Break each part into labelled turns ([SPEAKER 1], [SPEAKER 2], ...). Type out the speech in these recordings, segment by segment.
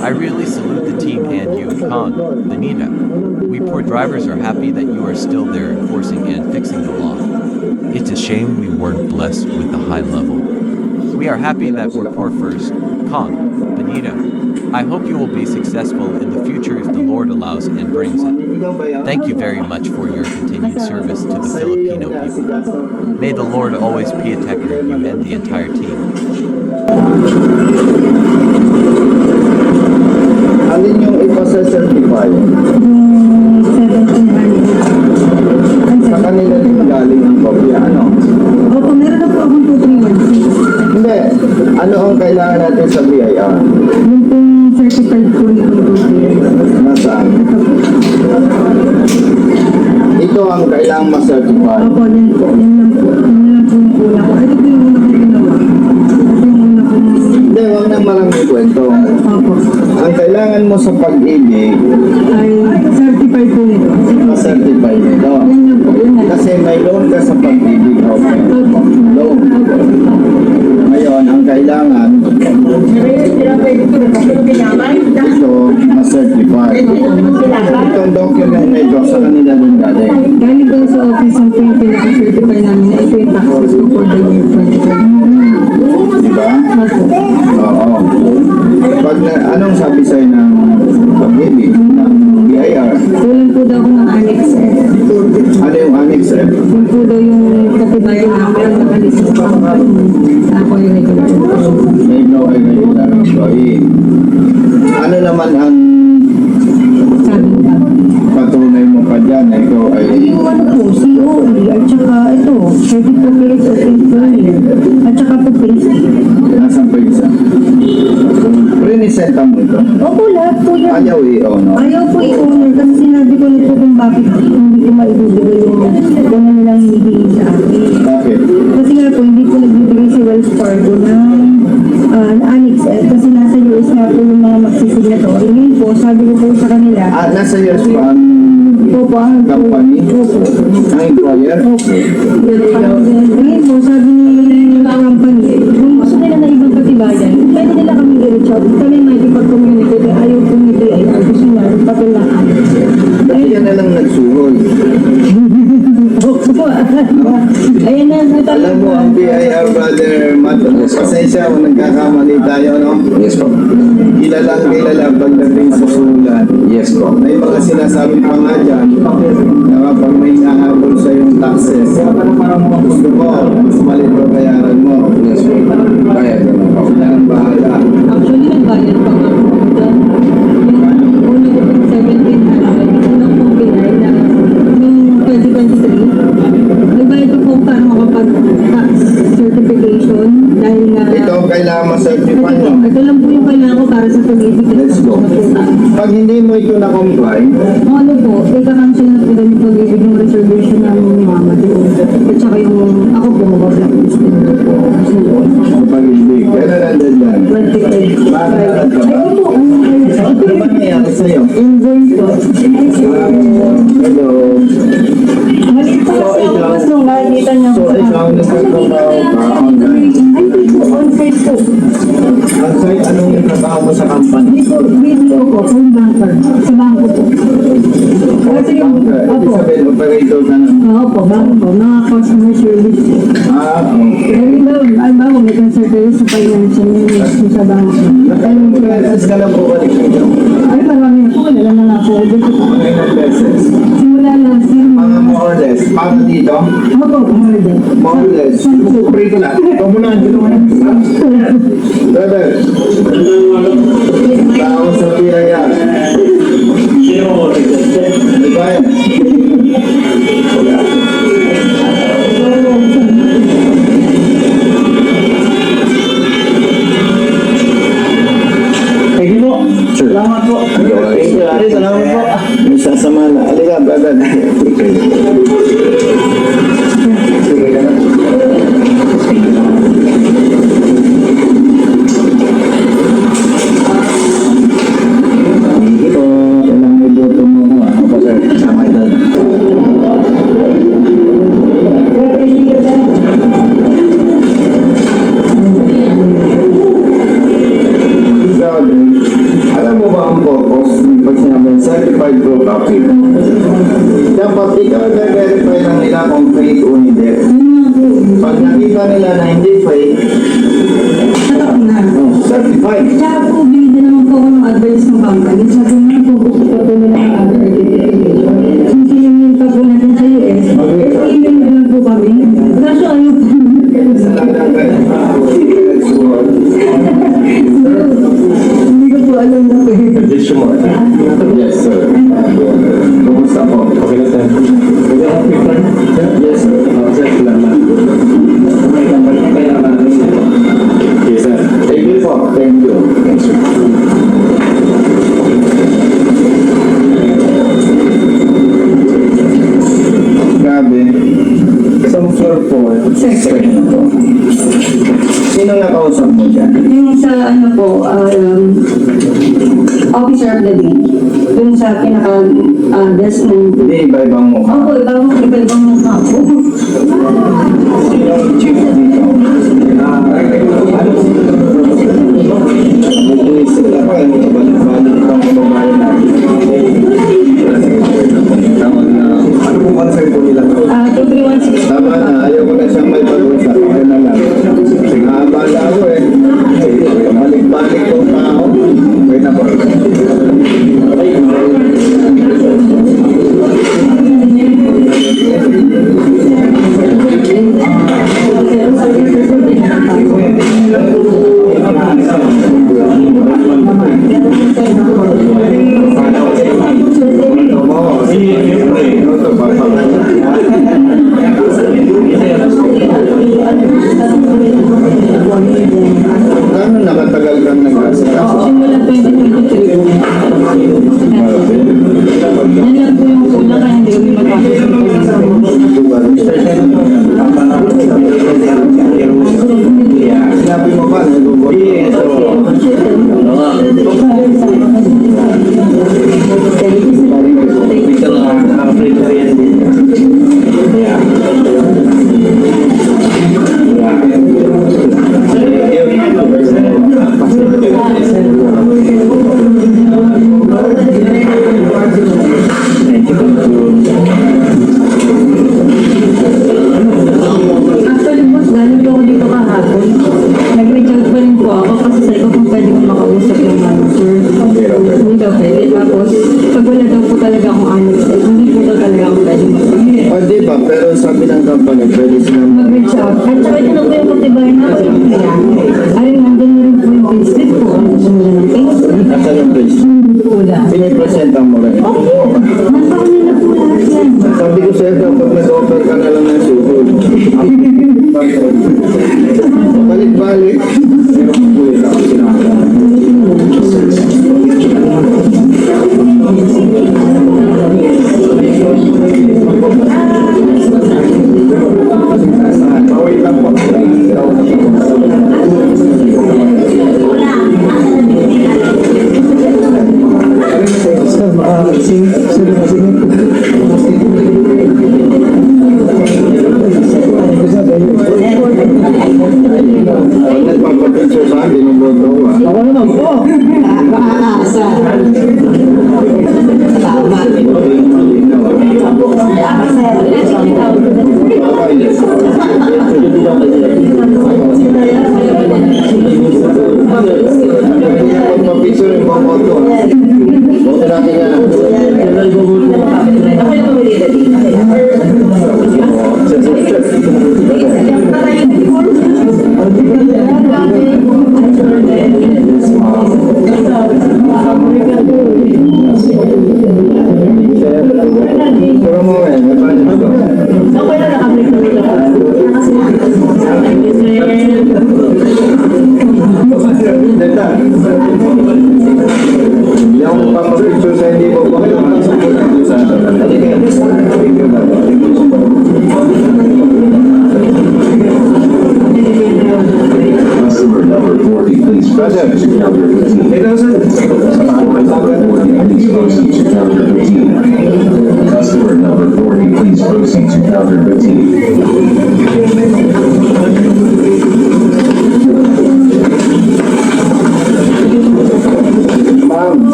[SPEAKER 1] I really salute the team and you, Khan, Benita. We poor drivers are happy that you are still there enforcing and fixing the law. It's a shame we weren't blessed with the high level. We are happy that we're poor first, Khan, Benita. I hope you will be successful in the future if the Lord allows and brings it. Thank you very much for your continued service to the Filipino people. May the Lord always be a of you and the entire team.
[SPEAKER 2] Yung ipasa-certify?
[SPEAKER 3] Yung 1700.
[SPEAKER 2] Sa kanila din galing ang kopya. Ano?
[SPEAKER 3] Opo, meron na po akong 2316.
[SPEAKER 2] Hindi. Ano ang kailangan natin sa BIR?
[SPEAKER 3] Yung pong certified po nito po.
[SPEAKER 2] Nasaan? Ito ang kailangan ma-certify.
[SPEAKER 3] Opo, yan po.
[SPEAKER 2] Kailangan mo sa pag-ibig,
[SPEAKER 3] Ay, certified po nito. Kasi po,
[SPEAKER 2] ma-certify nito.
[SPEAKER 3] yan lang po. Yan lang.
[SPEAKER 2] Kasi may loan ka sa pag-ibig. Okay. Loan. Ngayon, ang kailangan, ito, ma-certify. Itong document na ito, sa kanila din galing.
[SPEAKER 3] Galing daw sa office ang pinaka-certify namin na ito yung taxes ko for the year 2020.
[SPEAKER 2] Di ba?
[SPEAKER 3] Opo.
[SPEAKER 2] Oo. Pag na, anong sabi sa'yo ng pag-ibig, ng BIR?
[SPEAKER 3] Kulang po daw ako ng Annex F.
[SPEAKER 2] Ano yung annex eh?
[SPEAKER 3] Yun po daw yung katibayan ang nakalis sa ako yung regular.
[SPEAKER 2] May no ay regular employee. Ano naman ang patunay mo pa dyan na ikaw ay
[SPEAKER 3] Yung ano po, COE, at saka ito, Certificate of Employment, at saka po payslip.
[SPEAKER 2] nasa pa isa? Prinisenta mo ito?
[SPEAKER 3] Opo, lahat po yan.
[SPEAKER 2] Ayaw i-o, no?
[SPEAKER 3] Ayaw po i-owner kasi sinabi ko nito kung bakit hindi ko maibibigay yung gano'n nilang hinihingi sa akin.
[SPEAKER 2] Bakit?
[SPEAKER 3] Kasi nga po, hindi po nagbibigay si Wells Fargo ng uh, annex F kasi nasa US nga po yung mga magsisignatory. Ngayon po, sabi ko po sa kanila,
[SPEAKER 2] Ah, nasa years pa ang
[SPEAKER 3] Opo, ang
[SPEAKER 2] company?
[SPEAKER 3] Opo.
[SPEAKER 2] Ang employer?
[SPEAKER 3] Opo. Ngayon po, sabi ni out. Kami makikipag-communicate. Ayaw po ni PIR. Gusto niya, papel lang annex F.
[SPEAKER 2] Dahil yan na lang nagsuhol.
[SPEAKER 3] Opo. Ayan na,
[SPEAKER 2] Alam mo, ang BIR brother, Matt, pasensya kung nagkakamali tayo, no?
[SPEAKER 4] Yes po.
[SPEAKER 2] Kilalang kilala pagdating sa sulat.
[SPEAKER 4] Yes po.
[SPEAKER 2] May mga sinasabi pa nga dyan, na kapag may nahabol sa yung taxes, gusto mo, mas malit pa bayaran mo.
[SPEAKER 4] Yes po. Kaya ganun po.
[SPEAKER 2] Sila ang bahala.
[SPEAKER 3] Actually, nagbayad pa nga po. Yung una ko pong 1700, unang pong pinay na yung 2023. Ko po para makapag-tax certification dahil nga...
[SPEAKER 2] Ito ang kailangan ma-certify mo.
[SPEAKER 3] Ito lang po yung kailangan ko para sa pag-ibig at
[SPEAKER 2] Let's go. Pag hindi mo ito na-comply,
[SPEAKER 3] Kung ano po, ika-cancel na po dahil pag-ibig yung reservation ni Mama doon. At saka yung ako po, mag-blacklist din
[SPEAKER 2] pag-ibig. Kailan nandun yan?
[SPEAKER 3] 25.
[SPEAKER 2] Bakit
[SPEAKER 3] ito po, ano
[SPEAKER 2] Ano nangyari sa'yo?
[SPEAKER 3] Invoice po. Nakikita niya po
[SPEAKER 2] nagtatrabaho ka online.
[SPEAKER 3] Ay, po, on-site po.
[SPEAKER 2] Ang site, anong trabaho mo sa company?
[SPEAKER 3] Po, video po, phone banker. Sa bangko po. Kasi yung, opo.
[SPEAKER 2] sabihin, operator ka na.
[SPEAKER 3] Oo po, bangko po, mga customer service po.
[SPEAKER 2] Ah, okay.
[SPEAKER 3] Pero ba, ay ba, kung may concern kayo sa financial needs sa bangko.
[SPEAKER 2] Ilang beses ka lang po balik dito?
[SPEAKER 3] Ay, marami po, wala na nga po. Dito po. Simula last
[SPEAKER 2] less. Paano dito?
[SPEAKER 3] Opo,
[SPEAKER 2] or less. Pray ko na. Ikaw muna, dito muna. Brother. Tao sa piraya. Di ba yan?
[SPEAKER 5] Thank you po. Salamat po. Thank you. Salamat po.
[SPEAKER 2] May sasama na. Halika, brother.
[SPEAKER 3] kulang. 50% ang
[SPEAKER 2] mura. Okay. Nasabi na po
[SPEAKER 3] lahat yan.
[SPEAKER 2] Sabi ko sir, dapat nag-offer ka na lang ng suhod. Balik-balik.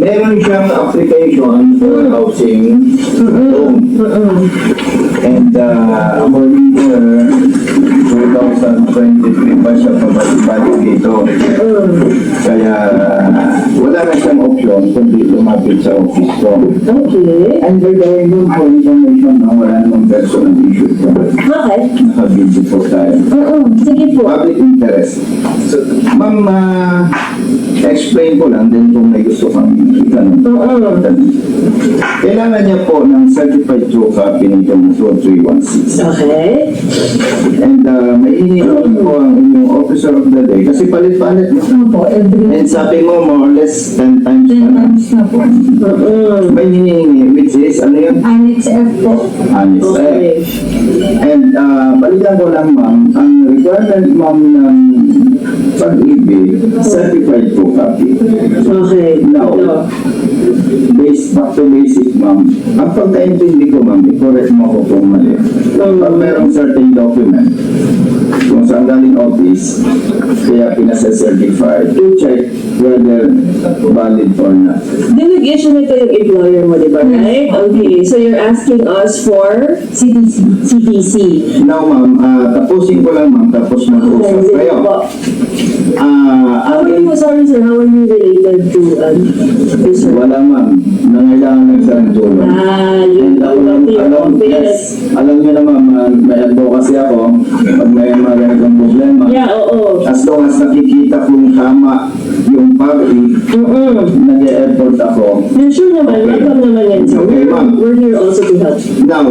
[SPEAKER 2] Meron siyang application for housing loan. And uh, to her, 2023 pa siya pabalik-balik dito. Kaya wala na siyang option kundi lumapit sa office ko.
[SPEAKER 3] Okay.
[SPEAKER 2] And we're going to for information na wala namang personal issue ko.
[SPEAKER 3] Okay.
[SPEAKER 2] Nakabidyo po tayo.
[SPEAKER 3] Oo, sige po.
[SPEAKER 2] Public interest. So, ma'am, ah, explain ko lang din kung may gusto kang itanong. Kailangan niya po ng certified true copy ng Commission 316.
[SPEAKER 3] Okay.
[SPEAKER 2] And uh, may iniwan po ang inyong officer of the day kasi palit-palit. no?
[SPEAKER 3] Ano po, every
[SPEAKER 2] And sabi mo more or less 10 times
[SPEAKER 3] 10
[SPEAKER 2] pa na.
[SPEAKER 3] months na po.
[SPEAKER 2] May hinihingi which is ano yun?
[SPEAKER 3] Annex F po.
[SPEAKER 2] Honest
[SPEAKER 3] Okay.
[SPEAKER 2] And uh, balikan ko lang ma'am, ang requirement ma'am ng pag-ibig, certified true copy.
[SPEAKER 3] Okay.
[SPEAKER 2] Now, based back to basic, ma'am. Ang pagkaintindi ko, ma'am, i-correct mo ako kung mali. Pag merong certain document, kung saan galing office, kaya pinasa-certify, to check whether valid or not.
[SPEAKER 6] Nag-issue nito yung employer mo, di ba? Right? Okay, so you're asking us for
[SPEAKER 3] CDC.
[SPEAKER 6] CTC.
[SPEAKER 2] Now, ma'am, ah, tapusin ko lang, ma'am, tapos mag-usap kayo. Ah,
[SPEAKER 6] How are you, sorry sir, how are you related to, um, this sir?
[SPEAKER 2] wala, ma'am. Nangailangan lang sa tulong.
[SPEAKER 6] Ah,
[SPEAKER 2] And
[SPEAKER 6] yun yung
[SPEAKER 2] alam,
[SPEAKER 6] office.
[SPEAKER 2] yes, alam niyo naman, ma'am, may advocacy ako. Pag may mga ganitong problema,
[SPEAKER 6] Yeah, oo.
[SPEAKER 2] as long as nakikita kong tama yung public,
[SPEAKER 6] Mm-mm.
[SPEAKER 2] nag-e-effort ako.
[SPEAKER 6] Yeah, sure naman, welcome naman yan.
[SPEAKER 2] Okay, ma'am.
[SPEAKER 6] We're here also to help.
[SPEAKER 2] Now,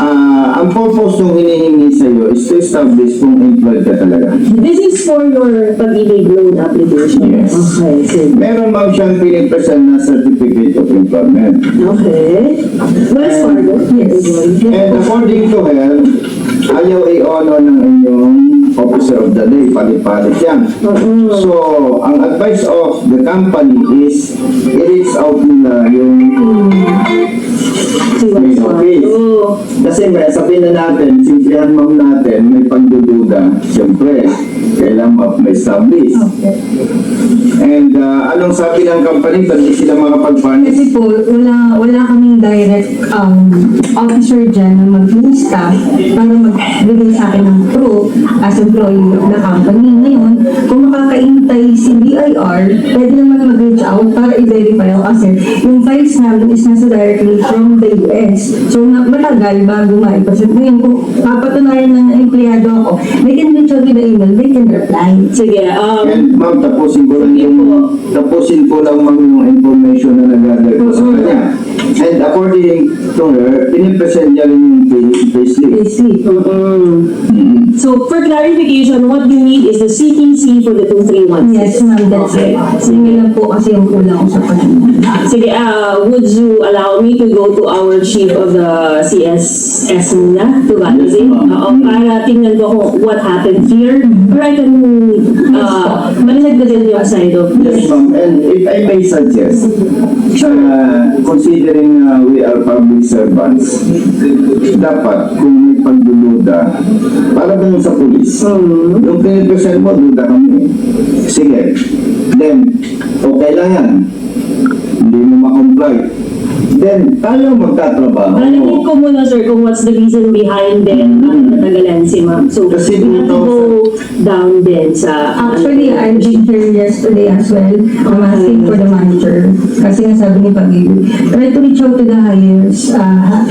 [SPEAKER 2] ah ang purpose ng hinihingi sa iyo is to establish kung employed ka talaga.
[SPEAKER 6] This is for your pag-ibig loan application.
[SPEAKER 2] Yes.
[SPEAKER 6] Okay, sige.
[SPEAKER 2] Meron ma'am siyang pinipresent na certificate of employment.
[SPEAKER 6] Okay. Wells Fargo? Yes.
[SPEAKER 2] And according to her, ayaw i-honor ng inyong officer of the day, palit-palit yan. So, ang advice of the company is, i-reach out nila yung main
[SPEAKER 6] Wells
[SPEAKER 2] office. Kasi may sabihin na natin, simplihan ma'am natin, may pagdududa. Siyempre, kailangan ma- ma-establish.
[SPEAKER 3] Okay.
[SPEAKER 2] And uh, anong sabi ng company, ba't sila makapag-furnish?
[SPEAKER 3] Kasi po, wala, wala kaming direct um, officer dyan na mag-lista para magbigay sa akin ng proof as employee of the company. Ngayon, kung makakaintay si BIR, pwede naman mag-reach out para i-verify ako kasi yung files namin is nasa directly from the US. So, matagal bago maipasit. Ngayon, kung papatunayan na na empleyado ako, they can reach out with the email, they can reply.
[SPEAKER 6] Sige, um,
[SPEAKER 2] And ma'am, tapusin ko lang yung, tapusin ko lang ma'am yung information na nag-gather ko sa kanya. And according to her, pinipresent niya rin yung pay- payslip.
[SPEAKER 3] Basically.
[SPEAKER 6] So, for clarification, what you need is the CTC for the 2316.
[SPEAKER 3] Yes, ma'am, that's it. Sige lang po kasi yung kulang ko sa pagkakas.
[SPEAKER 6] Sige, uh, would you allow me to go to our chief of the CSS muna to validate?
[SPEAKER 2] Yes, ma'am.
[SPEAKER 6] Oo, para tingnan ko kung what happened here. Or I can, uh, din yung side of
[SPEAKER 2] Yes, ma'am. And if I may suggest, uh, considering uh, we are public servants, dapat kung may pagduluda, para dun sa polis, yung pinipresent mo, duda kami. Sige. Then, okay lang yan. Hindi mo ma-comply. Then, tayo magtatrabaho.
[SPEAKER 6] Alamin ko muna, sir, kung what's the reason behind din mm natagalan si ma'am. So,
[SPEAKER 2] Kasi
[SPEAKER 6] we have to go down din sa...
[SPEAKER 3] Actually, I did here yesterday as well. I'm asking for the manager. Kasi nga sabi ni Pag-ibig, try to reach out to the highest uh,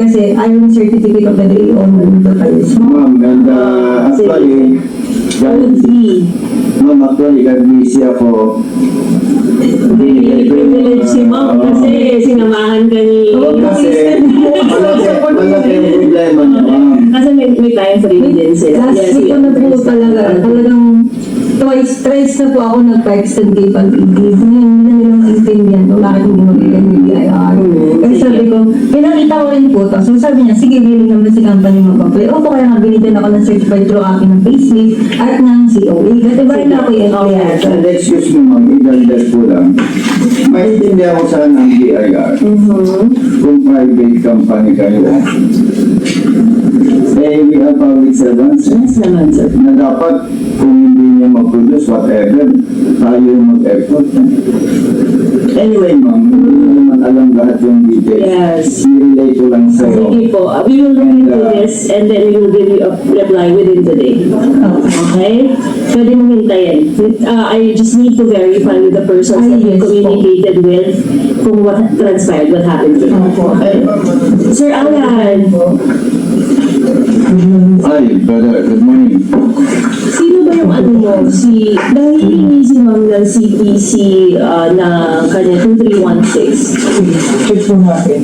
[SPEAKER 3] kasi I'm certificate of the day on the highest.
[SPEAKER 2] Ma'am, and uh, actually,
[SPEAKER 6] be
[SPEAKER 2] ma'am, actually, kahit busy ako,
[SPEAKER 6] privilege si ma'am kasi sinamahan ka ni...
[SPEAKER 2] Kasi, malaki, malaki ang problema.
[SPEAKER 6] Kasi may, may time frame din sila.
[SPEAKER 3] Week ko na po talaga, talagang twice, thrice na po ako nag-extend kay Pag-ibig. Ngayon, hindi na nilang maintindihan kung bakit hindi mo bigyan yung BIR. Kasi sabi ko, pinakita ko rin po. So sabi niya, sige, willing naman si company mag-apply. O kaya nga, binigyan ako ng certified through copy ng payslip at ng COA. Kasi ba na ako yung?
[SPEAKER 2] And excuse me, ma'am, idagdag ko lang. Maintindihan ko sana ang BIR. Kung private company kayo, Eh, we are public servants.
[SPEAKER 6] Yes naman, sir.
[SPEAKER 2] Na dapat, kung mag-produce, whatever, tayo mag-effort. Anyway, ma'am, hindi mo naman alam lahat yung details.
[SPEAKER 6] Yes.
[SPEAKER 2] I-relate ko lang sa'yo.
[SPEAKER 6] Sige po. Uh, We will look into this and then we will give you a reply within today. Okay? Pwede mo hintayin. Uh, I just need to verify with the persons that you communicated with kung what transpired, what happened.
[SPEAKER 2] Ay,
[SPEAKER 6] Sir Alan,
[SPEAKER 2] Ay, brother, good morning.
[SPEAKER 6] sino ba yung ano mo? Si, nahihingi si Ma'am ng CPC uh, na kanya 2316.
[SPEAKER 7] check po natin.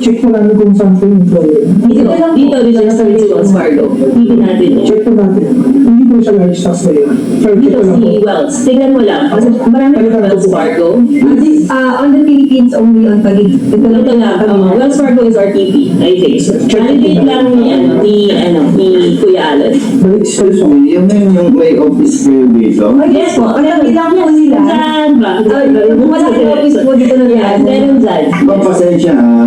[SPEAKER 7] Check po namin kung saan po yung employer.
[SPEAKER 6] Dito, dito, dito sa Wells Fargo. Dito natin yun.
[SPEAKER 7] Check po natin. Hindi po siya large tax na yun.
[SPEAKER 6] Dito si Wells. Tingnan mo lang. Kasi marami pa Wells Fargo.
[SPEAKER 3] Uh, on the Philippines, only on Taguig. Ito lang
[SPEAKER 6] Ito lang, um, Wells Fargo is RTP, I think. Validate lang ni, ano, ni, ano, ni Kuya Alan.
[SPEAKER 7] But excuse me,
[SPEAKER 2] Yung yun yung may office kayo dito.
[SPEAKER 6] Yes po,
[SPEAKER 3] Wala bilang po nila.
[SPEAKER 6] Saan ba?
[SPEAKER 3] Wala yung office po dito na
[SPEAKER 6] Yan,
[SPEAKER 3] yan.
[SPEAKER 6] meron dyan.
[SPEAKER 2] Ma'am, pasensya ha.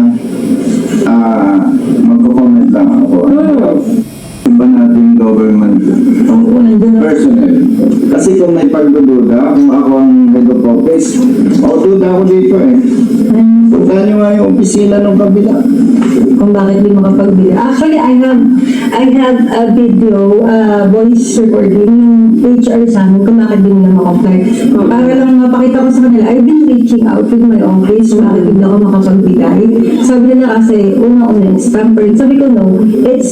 [SPEAKER 2] Ah, magko-comment lang ako. Iba natin government personnel. Kasi kung may pagdududa, kung ako ang head of office, o duda ako dito eh. Punta nyo nga yung opisina ng kabila.
[SPEAKER 3] Bakit di makapagbili. Actually, I have I have a video, uh, voice recording yung HR sa amin kung bakit di nila makapply. Para lang mapakita ko sa kanila, I've been reaching out with my office, bakit hindi ako makapagbigay. Sabi nila kasi, una-una, it's pampered. Sabi ko, no, it's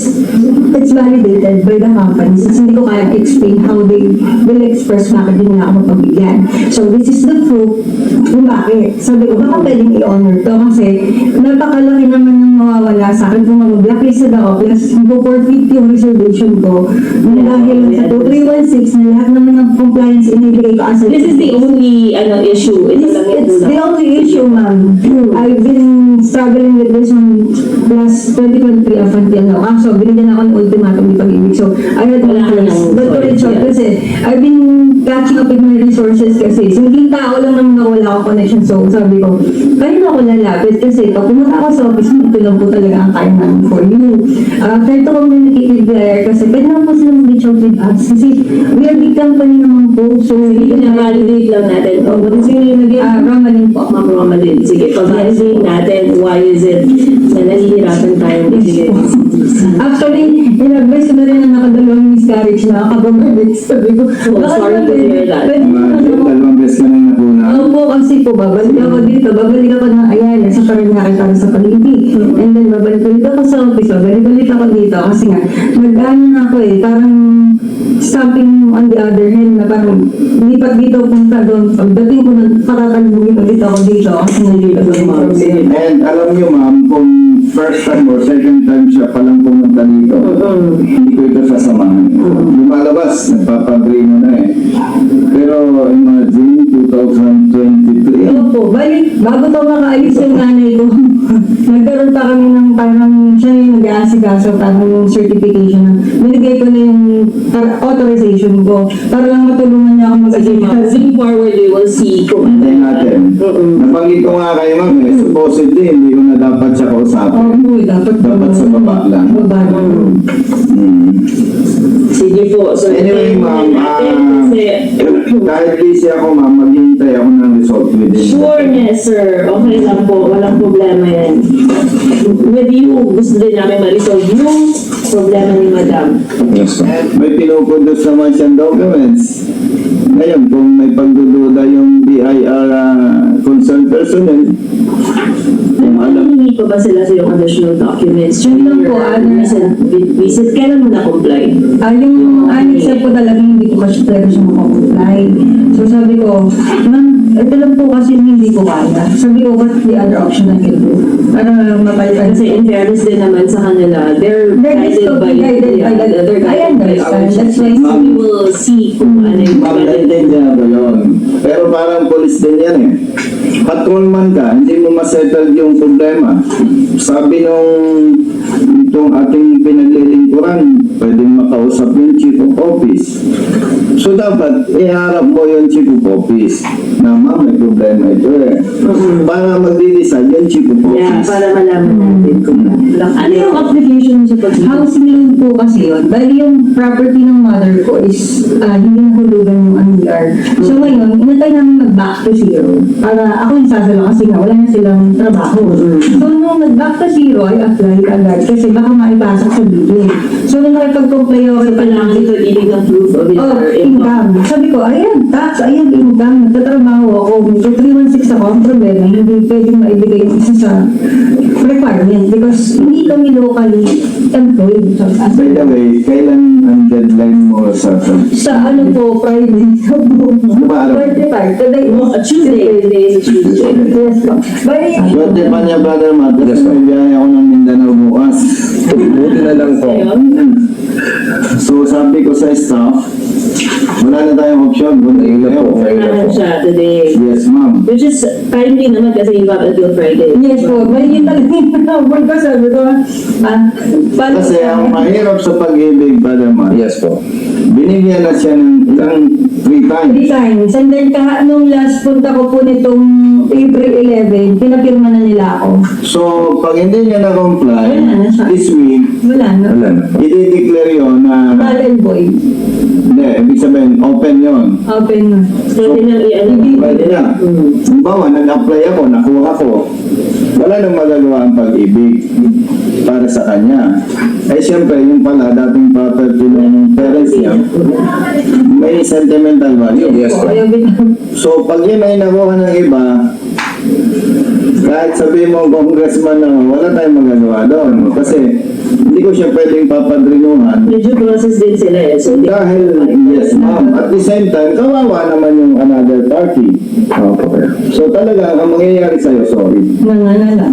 [SPEAKER 3] it's validated by the company. Since hindi ko kaya explain how they will express bakit di nila ako mapagbigyan. So, this is the proof kung bakit. Sabi ko, baka pwedeng i-honor to kasi napakalaki naman ng mawawala sa akin kung mag-blacklist na ako plus mag-forfeit yung reservation ko dahil sa 2316 na lahat naman ng compliance inibigay ko as a
[SPEAKER 6] This is the only, ano, issue. Ito
[SPEAKER 3] It's,
[SPEAKER 6] lang yung
[SPEAKER 3] it's the only issue, ma'am. I've been struggling with this one plus 2023 up until now. Ah, so, binigyan ako ng ultimatum ni pag-ibig. So, I had no
[SPEAKER 6] Wala ka nang
[SPEAKER 3] But to reach out kasi I've been catching up with my resources kasi simpleng tao lang naman ako wala akong connection. So, sabi ko, kanina ako lalapit kasi pag pumunta ako sa office, ito lang po talaga kaya namin for you. Uh, try to communicate with there kasi pwede naman po sila mag-reach out with us kasi we are big company naman po. So,
[SPEAKER 6] Sige, na-validate lang natin. Oh, what is yung name again?
[SPEAKER 3] Ah, Ramalin po.
[SPEAKER 6] Ma'am Romalyn. Sige, pag-validate natin. Why is it na nahihirapan tayo bigyan?
[SPEAKER 3] Actually, in-advise ko na rin na nakadalawang miscarriage na kababalik. Sabi ko,
[SPEAKER 6] Oh, sorry to hear that.
[SPEAKER 3] pwede
[SPEAKER 2] Mga
[SPEAKER 3] naman ako-
[SPEAKER 2] dalawang beses ka na nakuna.
[SPEAKER 3] Opo, kasi po, babalik ako dito, babalik ako ng Ayala sa Paranaque para sa Palimpi. And then, babalik ulit ako sa office, babalik ulit ako dito. Kasi nga, nag-ano na ako eh, parang stamping on the other hand na parang lipat dito, punta doon. Pagdating ko na, patatalbugin ulit ako dito. Kasi nandito ko yung problem.
[SPEAKER 2] And alam nyo ma'am, kung first time or second time siya palang pumunta dito, hindi ko ito sasamahan. Lumalabas, nagpapagree mo na eh. Pero imagine, 2023,
[SPEAKER 3] Opo, balik, bago pa makaalis yung nanay ko, nagkaroon pa kami ng parang, siya yung nag-aasikaso, parang yung certification na, binigay ko na yung par- authorization ko, para lang matulungan niya ako
[SPEAKER 6] ma'am.
[SPEAKER 3] mag-asikaso.
[SPEAKER 6] Moving forward, we will see kung
[SPEAKER 2] Hintayin natin. Nabanggit ko nga kayo ma'am, eh, supposedly hindi ko na dapat siya kausapin.
[SPEAKER 3] Opo, dapat
[SPEAKER 2] Dapat sa baba lang.
[SPEAKER 3] Baba lang.
[SPEAKER 2] Hmm.
[SPEAKER 6] Sige po. So,
[SPEAKER 2] Anyway, ma'am, ah,
[SPEAKER 6] kasi
[SPEAKER 2] Kahit busy ako ma'am, maghihintay ako ng result within.
[SPEAKER 6] Sureness, sir. Okay lang po. Walang problema yan. With you, gusto din namin ma-resolve yung problema ni Madam.
[SPEAKER 2] Yes, May pinupundos naman siyang documents. Ngayon, kung may pagdududa yung BIR uh, concerned personnel, alam,
[SPEAKER 6] Hindi pa ba sila sa yung additional documents?
[SPEAKER 3] Yun lang po, ano-
[SPEAKER 6] recent vi- visit, kailan mo na-comply?
[SPEAKER 3] Ah, yung annex po talaga hindi ko kasi talaga siya makakomply. So sabi ko, ma'am, ito lang po kasi hindi ko kaya. Sabi ko, what's the other option I can do? Para mapalitan
[SPEAKER 6] Kasi in fairness din naman sa kanila, they're
[SPEAKER 3] They're
[SPEAKER 6] guided
[SPEAKER 3] just
[SPEAKER 6] by,
[SPEAKER 3] guided by the-
[SPEAKER 6] yeah, they're
[SPEAKER 3] I
[SPEAKER 6] guided by our
[SPEAKER 3] understand. That's why-
[SPEAKER 6] So we will see kung ano yung
[SPEAKER 2] ma'am, naintindihan ko yun. Pero parang police din yan eh. Patrolman ka, hindi mo masettle yung problema. Sabi nung itong ating pinaglilingkuran, pwedeng makausap yung chief of office. So dapat, iharap mo yung chief of office na ma'am, may problema ito eh. Para magdi-decide yung chief of
[SPEAKER 6] Yeah,
[SPEAKER 2] office.
[SPEAKER 6] para malaman natin kung ano yung application sa pag
[SPEAKER 3] Housing loan po kasi yun. Bali yung property ng mother ko is ah, hindi nahulugan yung NBR. So ngayon, inatay namin mag-back to zero. Para ako yung sasalo kasi nga wala na silang trabaho. So nung nag-back to zero, I applied agad kasi baka maipasok sa billing. So nung nakipag-comply ako
[SPEAKER 6] So, kailangan ito ibig proof of
[SPEAKER 3] Oh,
[SPEAKER 6] your income.
[SPEAKER 3] income. Sabi ko, ayan, tax, ayan, income. Nagtatrabaho ako. Medyo 316 ako. Ang problema, hindi pwedeng maibigay yung isa sa requirement because hindi kami locally employed. So, as
[SPEAKER 2] By the way, kailan ang deadline mo sa sa
[SPEAKER 3] sa ano po, Friday, sa buong
[SPEAKER 2] Ano
[SPEAKER 3] 45. Today is
[SPEAKER 6] A Tuesday, Tuesday.
[SPEAKER 3] Yes po. Bali,
[SPEAKER 2] Swerte pa niya, brother Matos. May biyahe ako ng Mindanao bukas.
[SPEAKER 4] Buti na lang po.
[SPEAKER 2] So sabi ko sa staff, wala na tayong option.
[SPEAKER 4] Ayun na po.
[SPEAKER 6] Kailangan siya today.
[SPEAKER 2] Yes, ma'am.
[SPEAKER 6] Which is timely naman kasi you got until Friday.
[SPEAKER 3] yes po. Bali, yun talaga yung number ko. Sabi ko, ah, paano
[SPEAKER 2] Kasi ang mahirap sa pag-ibig, brother Matos,
[SPEAKER 4] Yes po.
[SPEAKER 2] binigyan na siya ng ilang three times.
[SPEAKER 3] Three times. And then, kaha, nung last punta ko po nitong April 11, pinapirma na nila ako.
[SPEAKER 2] So, pag hindi niya na-comply,
[SPEAKER 3] Wala na siya.
[SPEAKER 2] this week,
[SPEAKER 3] Wala na.
[SPEAKER 4] Wala na po.
[SPEAKER 2] i-declare yun na,
[SPEAKER 3] Null and void.
[SPEAKER 2] hindi, ibig sabihin, open yun.
[SPEAKER 3] Open na.
[SPEAKER 6] Pwede nang i-ano.
[SPEAKER 2] Pwede na. Halimbawa, nag-apply ako, nakuha ko. Wala nang magagawa ang pag-ibig para sa kanya. Eh, siyempre, yung pala, dating property ng parents niya, may sentimental value.
[SPEAKER 4] Yes
[SPEAKER 2] So, pag yun ay nakuha ng iba, kahit sabihin mo congressman na wala tayong magagawa doon. Kasi, hindi ko siya pwedeng papadrinuhan.
[SPEAKER 6] Medyo process din sila eh. So,
[SPEAKER 2] Dahil, yes ma'am, at the same time, kawawa naman yung another party.
[SPEAKER 4] Opo kaya.
[SPEAKER 2] So talaga, ang mangyayari sa'yo, sorry.
[SPEAKER 3] Nanganala.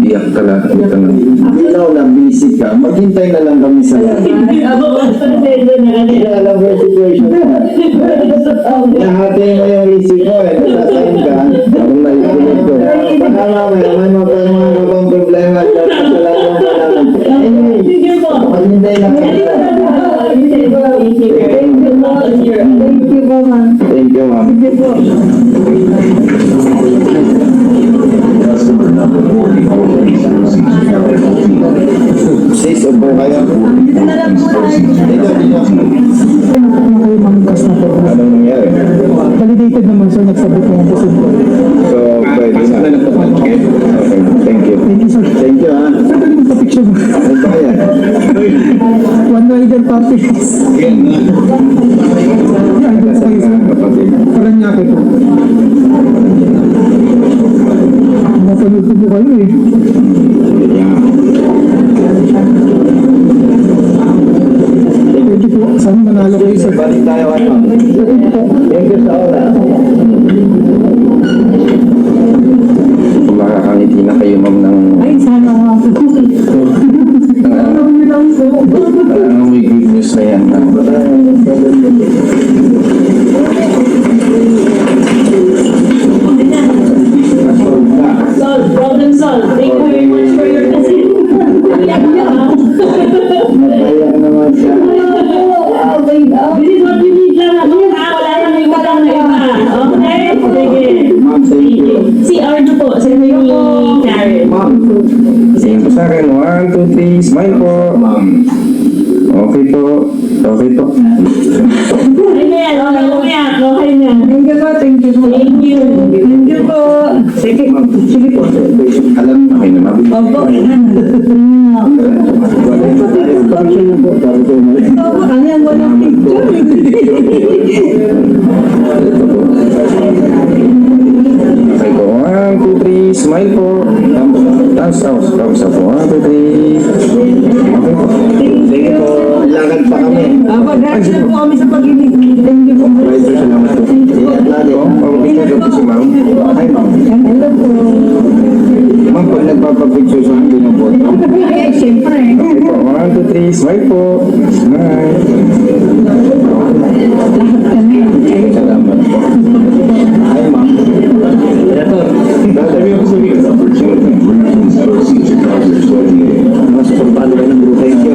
[SPEAKER 4] Iyak ka lang. Iyak ka lang.
[SPEAKER 2] Bilaw na busy ka, maghintay na lang kami sa
[SPEAKER 6] Hindi
[SPEAKER 2] Alam mo yung situation mo. Nahati mo yung isip mo eh, nasasayin ka.
[SPEAKER 4] Parang naipulit ko.
[SPEAKER 2] Baka mamaya, may mga
[SPEAKER 7] manalo kayo sir.
[SPEAKER 2] Balik tayo ano. Thank you sa oras.
[SPEAKER 4] Makakangiti na kayo ma'am ng
[SPEAKER 3] Ay, sana nga po.
[SPEAKER 4] Parang may good news na yan. Sa akin. One, two, three. Smile po. Okay po. Okay po.
[SPEAKER 6] Okay na yan. Okay, umiyak. Okay na.
[SPEAKER 3] Thank you po, thank you po.
[SPEAKER 6] Thank you.
[SPEAKER 3] Thank you po. Sige po, sige po.
[SPEAKER 2] Alam mo,
[SPEAKER 4] Okay na.
[SPEAKER 3] Opo.
[SPEAKER 2] Function na po. Sabi ko,
[SPEAKER 4] One, two, three. Smile po. Smile.
[SPEAKER 2] Salamat po. Hi, ma'am. Mas pagpalo kayo ng grupo. Thank you.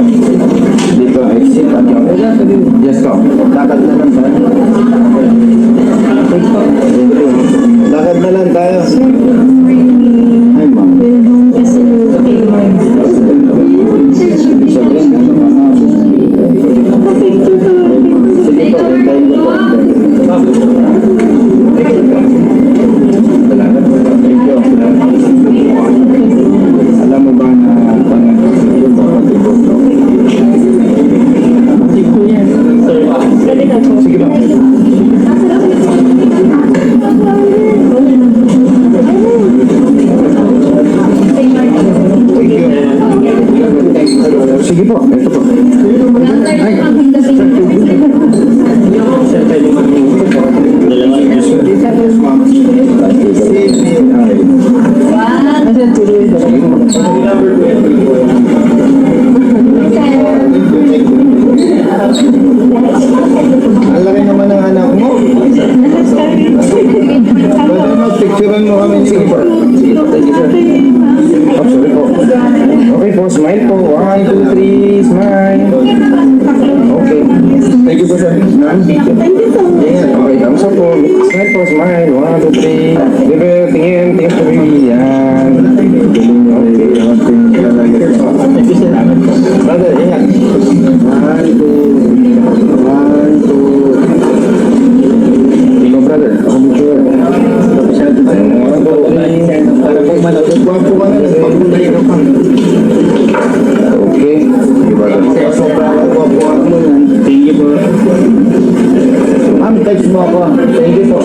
[SPEAKER 2] Dito, exit.
[SPEAKER 4] Yes po.
[SPEAKER 2] Lakad na lang sa Lakad na lang tayo. You po.
[SPEAKER 4] Ma'am,
[SPEAKER 2] text mo ako. Thank you po.